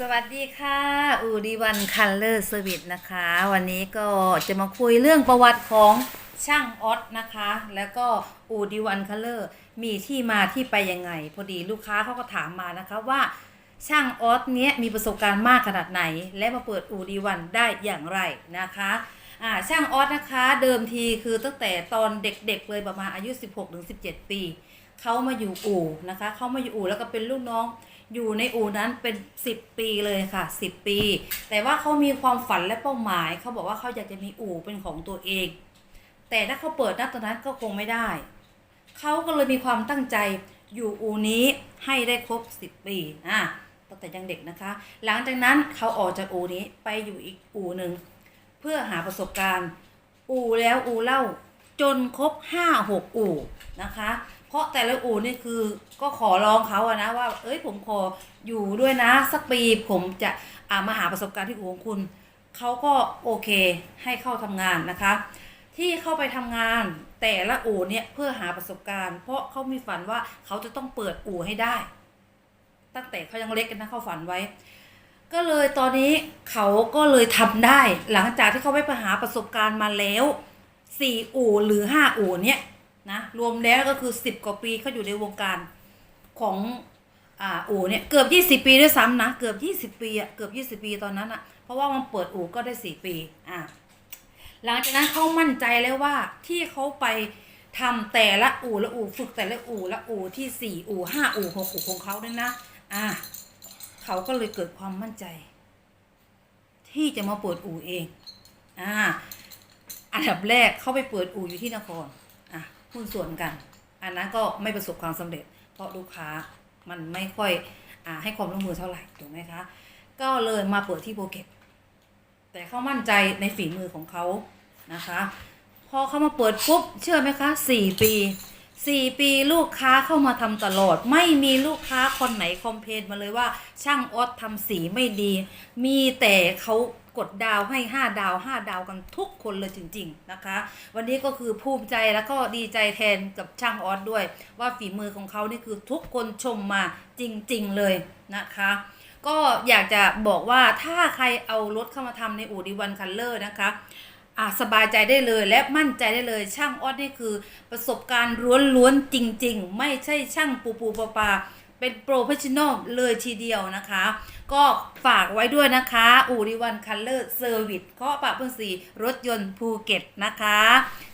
สวัสดีค่ะอูดีวันคัลเลอร์สวิตนะคะ วันนี้ก็จะมาคุยเรื่องประวัติของช่างออสนะคะ แล้วก็อูดีวันคัลเลอร์มีที่มาที่ไปยังไง พอดีลูกค้าเขาก็ถามมานะคะว่าช่างออสเนี้ยมีประสบการณ์มากขนาดไหน และมาเปิดอูดีวันได้อย่างไรนะคะอ่าช่างออสนะคะเดิมทีคือตั้งแต่ตอนเด็กๆเลยประมาณอายุ 16-17 ปี เขามาอยู่อู่นะคะเขามาอยู่อู่แล้วก็เป็นลูกน้อง อยู่ในอู่นั้นเป็น10ปีเลยค่ะ10ปี แต่ว่าเขามีความฝันและเป้าหมายเขาบอกว่าเขาอยากจะมีอู่เป็นของตัวเอง แต่ถ้าเขาเปิดณตอนนั้นก็คงไม่ได้เขาก็เลยมีความตั้งใจอยู่อู่นี้ให้ได้ครบ10ปีอะตั้งแต่ยังเด็กนะคะ หลังจากนั้นเขาออกจากอู่นี้ไปอยู่อีกอู่หนึ่งเพื่อหาประสบการณ์ อู่แล้วอู่เล่าจนครบห้าหกอู่นะคะ ราะแต่ละอู่นี่คือก็ขอร้องเขาอะนะว่า เอ้ยผมขออยู่ด้วยนะ สักปีผมจะอ่ามาหาประสบการณ์ที่อู่ของคุณ เขาก็โอเคให้เข้าทำงานนะคะ ที่เข้าไปทำงานแต่ละอู่เนี่ยเพื่อหาประสบการณ์ เพราะเขามีฝันว่าเขาจะต้องเปิดอู่ให้ได้ ตั้งแต่เขายังเล็กกันนะเขาฝันไว้ ก็เลยตอนนี้เขาก็เลยทำได้ หลังจากที่เขาไปหาประสบการณ์มาแล้วสี่อู่หรือห้าอู่เนี่ย นะรวมแล้วก็คือสิบกว่าปีเขาอยู่ในวงการของอ่าอู่เนี่ยเกือบยี่สิบปีด้วยซ้ำนะเกือบยี่สิบปีอะเกือบยี่สิบปีตอนนั้นอะเพราะว่ามันเปิดอู่ก็ได้สี่ปีอ่าหลังจากนั้นเขามั่นใจแล้วว่าที่เขาไปทำแต่ละอู่ละอู่ฝึกแต่ละอู่ละอู่ที่สี่อู่ห้าอู่หกอู่ของเขาเนี่ยนะอ่าเขาก็เลยเกิดความมั่นใจ ที่จะมาเปิดอู่เองอ่าอันดับแรกเขาไปเปิดอู่อยู่ที่นคร หุ้นส่วนกัน อันนั้นก็ไม่ประสบความสำเร็จ เพราะลูกค้ามันไม่ค่อยอให้ความร่วมมือเท่าไหร่ถูกไหมคะ ก็เลยมาเปิดที่โบเก็ตแต่เขามั่นใจในฝีมือของเขานะคะ พอเขามาเปิดปุ๊บเชื่อไหมคะสี่ปีสี่ปีลูกค้าเข้ามาทำตลอด ไม่มีลูกค้าคนไหนคอมเพลนมาเลยว่าช่างออสทำสีไม่ดี มีแต่เขา กดดาวให้ห้าดาวห้าดาวกันทุกคนเลยจริง ๆนะคะ วันนี้ก็คือภูมิใจแล้วก็ดีใจแทนกับช่างออสด้วย ว่าฝีมือของเขานี่คือทุกคนชมมาจริง ๆ เลยนะคะก็อยากจะบอกว่าถ้าใครเอารถเข้ามาทำในอู่ดีวันคัลเลอร์นะคะอะสบายใจได้เลยและมั่นใจได้เลย ช่างออดนี่คือประสบการณ์ล้วนๆจริง ๆ ไม่ใช่ช่างปูปูปลาปลา เป็นโปรเฟชชั่นอลเลยทีเดียวนะคะ ก็ฝากไว้ด้วยนะคะอูริวันคัลเลอร์เซอร์วิสเคาะปะพื้นสีรถยนต์ภูเก็ตนะคะ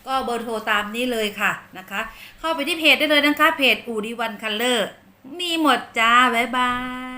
ก็เบอร์โทรตามนี้เลยค่ะนะคะ เข้าไปที่เพจได้เลยนะคะเพจอูริวันคัลเลอร์มีหมดจ้าบ๊ายบาย